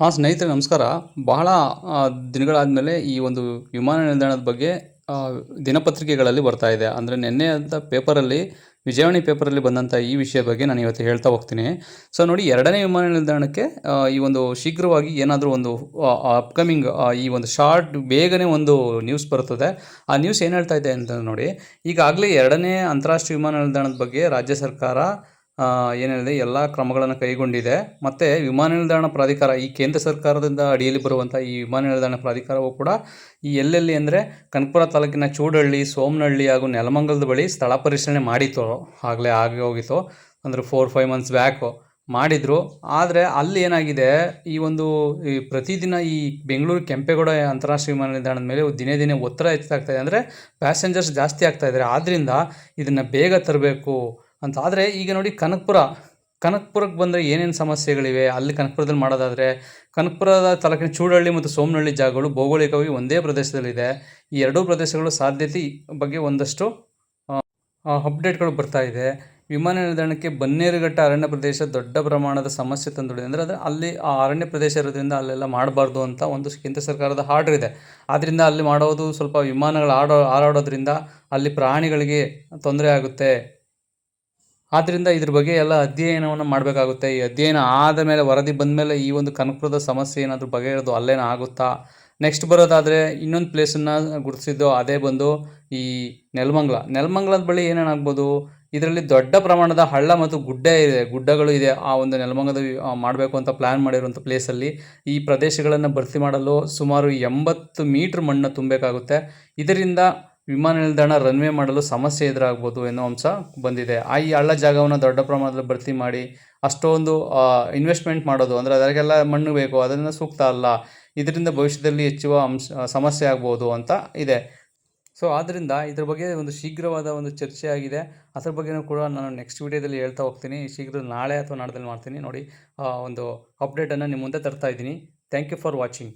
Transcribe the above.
ಹಾಂ, ಸ್ನೇಹಿತರೆ, ನಮಸ್ಕಾರ. ಬಹಳ ದಿನಗಳಾದಮೇಲೆ ಈ ಒಂದು ವಿಮಾನ ನಿಲ್ದಾಣದ ಬಗ್ಗೆ ದಿನಪತ್ರಿಕೆಗಳಲ್ಲಿ ಬರ್ತಾ ಇದೆ. ಅಂದರೆ ನಿನ್ನೆ ಅಂತ ಪೇಪರಲ್ಲಿ, ವಿಜಯವಾಣಿ ಪೇಪರಲ್ಲಿ ಬಂದಂಥ ಈ ವಿಷಯ ಬಗ್ಗೆ ನಾನು ಇವತ್ತು ಹೇಳ್ತಾ ಹೋಗ್ತೀನಿ. ಸೊ, ನೋಡಿ, ಎರಡನೇ ವಿಮಾನ ನಿಲ್ದಾಣಕ್ಕೆ ಈ ಒಂದು ಶೀಘ್ರವಾಗಿ ಏನಾದರೂ ಒಂದು ಅಪ್ಕಮಿಂಗ್ ಈ ಒಂದು ಶಾರ್ಟ್ ಬೇಗನೆ ಒಂದು ನ್ಯೂಸ್ ಬರ್ತದೆ. ಆ ನ್ಯೂಸ್ ಏನು ಹೇಳ್ತಾ ಇದೆ ಅಂತ ನೋಡಿ, ಈಗಾಗಲೇ ಎರಡನೇ ಅಂತಾರಾಷ್ಟ್ರೀಯ ವಿಮಾನ ನಿಲ್ದಾಣದ ಬಗ್ಗೆ ರಾಜ್ಯ ಸರ್ಕಾರ ಆ, ಎಲ್ಲ ಕ್ರಮಗಳನ್ನು ಕೈಗೊಂಡಿದೆ. ಮತ್ತು ವಿಮಾನ ನಿಲ್ದಾಣ ಪ್ರಾಧಿಕಾರ ಈ ಕೇಂದ್ರ ಸರ್ಕಾರದಿಂದ ಅಡಿಯಲ್ಲಿ ಬರುವಂಥ ಈ ವಿಮಾನ ನಿಲ್ದಾಣ ಪ್ರಾಧಿಕಾರವು ಕೂಡ ಈ ಎಲ್ಲೆಲ್ಲಿ ಅಂದರೆ ಕನಕಪುರ ತಾಲೂಕಿನ ಚೂಡಹಳ್ಳಿ ಸೋಮನಹಳ್ಳಿ ಹಾಗೂ ನೆಲಮಂಗಲದ ಬಳಿ ಸ್ಥಳ ಪರಿಶೀಲನೆ ಮಾಡಿತ್ತು. ಆಗಲೇ ಆಗಿ ಹೋಗಿತ್ತು. ಅಂದರೆ ಫೋರ್ ಫೈವ್ ಮಂತ್ಸ್ ಬ್ಯಾಕು ಮಾಡಿದರು. ಆದರೆ ಅಲ್ಲಿ ಏನಾಗಿದೆ ಈ ಒಂದು ಈ ಪ್ರತಿದಿನ ಈ ಬೆಂಗಳೂರು ಕೆಂಪೇಗೌಡ ಅಂತಾರಾಷ್ಟ್ರೀಯ ವಿಮಾನ ನಿಲ್ದಾಣದ ಮೇಲೆ ದಿನೇ ದಿನೇ ಒತ್ತಡ ಹೆಚ್ಚಾಗ್ತಾ ಇದೆ. ಅಂದರೆ ಪ್ಯಾಸೆಂಜರ್ಸ್ ಜಾಸ್ತಿ ಆಗ್ತಾ ಇದ್ದಾರೆ. ಆದ್ದರಿಂದ ಇದನ್ನು ಬೇಗ ತರಬೇಕು. ಅಂತ. ಆದರೆ ಈಗ ನೋಡಿ ಕನಕಪುರ, ಕನಕಪುರಕ್ಕೆ ಬಂದರೆ ಏನೇನು ಸಮಸ್ಯೆಗಳಿವೆ? ಅಲ್ಲಿ ಕನಕಪುರದಲ್ಲಿ ಮಾಡೋದಾದರೆ ಕನಕಪುರದ ತಾಲೂಕಿನ ಚೂಡಹಳ್ಳಿ ಮತ್ತು ಸೋಮನಹಳ್ಳಿ ಜಾಗಗಳು ಭೌಗೋಳಿಕವಾಗಿ ಒಂದೇ ಪ್ರದೇಶದಲ್ಲಿದೆ. ಈ ಎರಡೂ ಪ್ರದೇಶಗಳು ಸಾಧ್ಯತೆ ಬಗ್ಗೆ ಒಂದಷ್ಟು ಅಪ್ಡೇಟ್ಗಳು ಬರ್ತಾ ಇದೆ. ವಿಮಾನ ನಿಲ್ದಾಣಕ್ಕೆ ಬನ್ನೇರುಘಟ್ಟ ಅರಣ್ಯ ಪ್ರದೇಶ ದೊಡ್ಡ ಪ್ರಮಾಣದ ಸಮಸ್ಯೆ ತಂದು ಅಂದರೆ ಅದು ಅಲ್ಲಿ ಆ ಅರಣ್ಯ ಪ್ರದೇಶ ಇರೋದ್ರಿಂದ ಅಲ್ಲೆಲ್ಲ ಮಾಡಬಾರ್ದು ಅಂತ ಒಂದು ಕೇಂದ್ರ ಸರ್ಕಾರದ ಆರ್ಡರ್ ಇದೆ. ಆದ್ದರಿಂದ ಅಲ್ಲಿ ಮಾಡೋದು ಸ್ವಲ್ಪ ವಿಮಾನಗಳು ಆಡೋ, ಹಾರಾಡೋದ್ರಿಂದ ಅಲ್ಲಿ ಪ್ರಾಣಿಗಳಿಗೆ ತೊಂದರೆ ಆಗುತ್ತೆ. ಆದ್ದರಿಂದ ಇದ್ರ ಬಗ್ಗೆ ಎಲ್ಲ ಅಧ್ಯಯನವನ್ನು ಮಾಡಬೇಕಾಗುತ್ತೆ. ಈ ಅಧ್ಯಯನ ಆದ ಮೇಲೆ, ವರದಿ ಬಂದ ಮೇಲೆ ಈ ಒಂದು ಕನಕಪುರದ ಸಮಸ್ಯೆ ಏನಾದರೂ ಬಗೆಹರಿದು ಅಲ್ಲೇನೋ ಆಗುತ್ತಾ? ನೆಕ್ಸ್ಟ್ ಬರೋದಾದರೆ ಇನ್ನೊಂದು ಪ್ಲೇಸನ್ನು ಗುರುತಿಸಿದ್ದು, ಅದೇ ಬಂದು ಈ ನೆಲಮಂಗಲ. ನೆಲಮಂಗಲದ ಬಳಿ ಏನೇನಾಗ್ಬೋದು ಇದರಲ್ಲಿ ದೊಡ್ಡ ಪ್ರಮಾಣದ ಹಳ್ಳ ಮತ್ತು ಗುಡ್ಡ ಇದೆ, ಗುಡ್ಡಗಳು ಇದೆ ಆ ಒಂದು ನೆಲಮಂಗದ ಮಾಡಬೇಕು ಅಂತ ಪ್ಲ್ಯಾನ್ ಮಾಡಿರುವಂಥ ಪ್ಲೇಸಲ್ಲಿ ಈ ಪ್ರದೇಶಗಳನ್ನು ಭರ್ತಿ ಮಾಡಲು ಸುಮಾರು ಎಂಬತ್ತು ಮೀಟ್ರ್ ಮಣ್ಣು ತುಂಬಬೇಕಾಗುತ್ತೆ. ಇದರಿಂದ ವಿಮಾನ ನಿಲ್ದಾಣ ರನ್ವೇ ಮಾಡಲು ಸಮಸ್ಯೆ ಎದುರಾಗ್ಬೋದು ಎನ್ನುವ ಅಂಶ ಬಂದಿದೆ. ಆ ಈ ಹಳ್ಳ ಜಾಗವನ್ನು ದೊಡ್ಡ ಪ್ರಮಾಣದಲ್ಲಿ ಭರ್ತಿ ಮಾಡಿ, ಅಷ್ಟೊಂದು ಇನ್ವೆಸ್ಟ್ಮೆಂಟ್ ಮಾಡೋದು, ಅಂದರೆ ಅದಕ್ಕೆಲ್ಲ ಮಣ್ಣು ಬೇಕು ಅದನ್ನು ಸೂಕ್ತ ಅಲ್ಲ, ಇದರಿಂದ ಭವಿಷ್ಯದಲ್ಲಿ ಹೆಚ್ಚುವ ಅಂಶ, ಸಮಸ್ಯೆ ಆಗ್ಬೋದು ಅಂತ ಇದೆ. ಸೊ ಆದ್ದರಿಂದ ಇದ್ರ ಬಗ್ಗೆ ಒಂದು ಶೀಘ್ರವಾದ ಒಂದು ಚರ್ಚೆ ಆಗಿದೆ. ಅದ್ರ ಬಗ್ಗೆನೂ ಕೂಡ ನಾನು ನೆಕ್ಸ್ಟ್ ವೀಡಿಯೋದಲ್ಲಿ ಹೇಳ್ತಾ ಹೋಗ್ತೀನಿ. ಶೀಘ್ರ ನಾಳೆ ಅಥವಾ ನಾಡ್ದಲ್ಲಿ ಮಾಡ್ತೀನಿ. ನೋಡಿ ಒಂದು ಅಪ್ಡೇಟನ್ನು ನಿಮ್ಮ ಮುಂದೆ ತರ್ತಾ ಇದ್ದೀನಿ. Thank you for watching